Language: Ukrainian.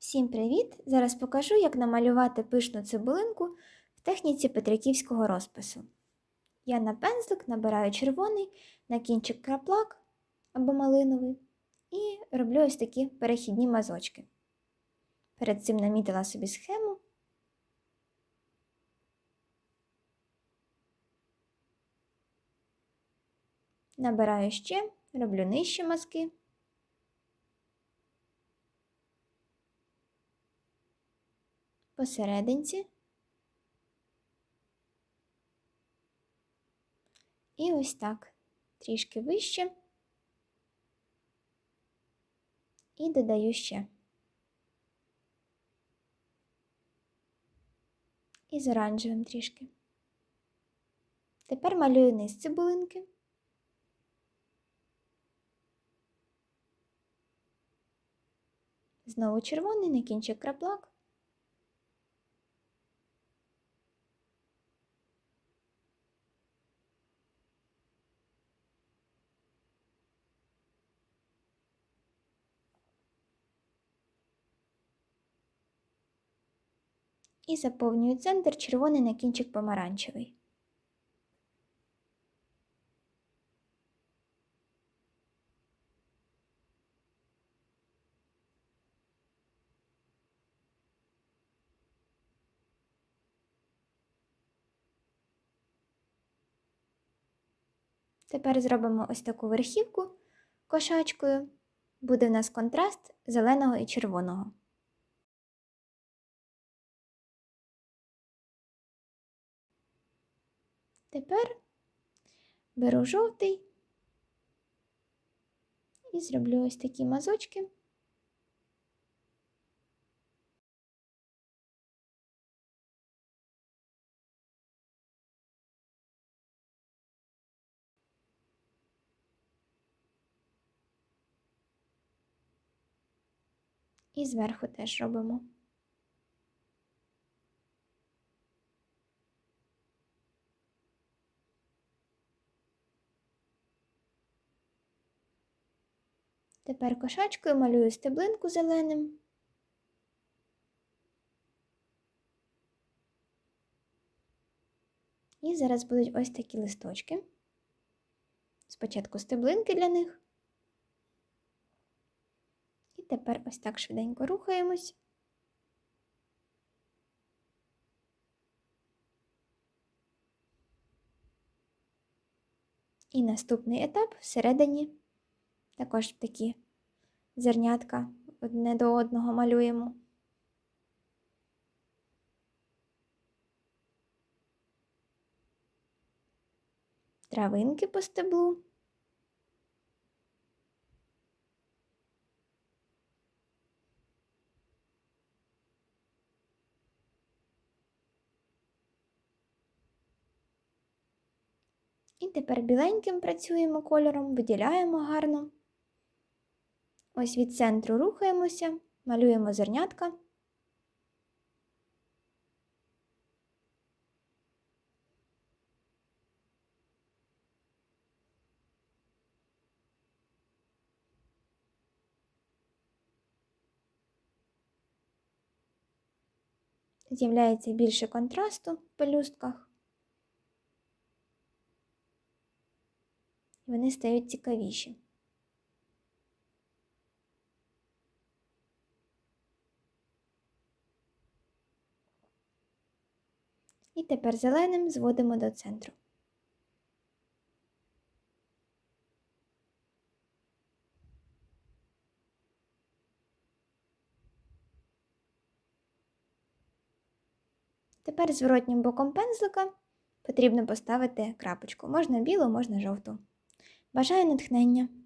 Всім привіт! Зараз покажу, як намалювати пишну цибулинку в техніці петриківського розпису. Я на пензлик набираю червоний на кінчик краплак або малиновий і роблю ось такі перехідні мазочки. Перед цим намітила собі схему. Набираю ще, роблю нижчі мазки. Посерединці. І ось так, трішки вище. І додаю ще. І з оранжевим трішки. Тепер малюю низ цибулинки. Знову червоний на кінчик краплак. І заповнюю центр червоний на кінчик помаранчевий. Тепер зробимо ось таку верхівку кошачкою. Буде в нас контраст зеленого і червоного. Тепер беру жовтий і зроблю ось такі мазочки. І зверху теж робимо. Тепер кошачкою малюю стеблинку зеленим. І зараз будуть ось такі листочки. Спочатку стеблинки для них. І тепер ось так швиденько рухаємось. І наступний етап всередині також такі зернятка одне до одного малюємо. Травинки по стеблу. І тепер біленьким працюємо кольором, виділяємо гарно. Ось від центру рухаємося, малюємо зернятка. З'являється більше контрасту в пелюстках. Вони стають цікавіші. І тепер зеленим зводимо до центру. Тепер зворотнім боком пензлика потрібно поставити крапочку. Можна білу, можна жовту. Бажаю натхнення!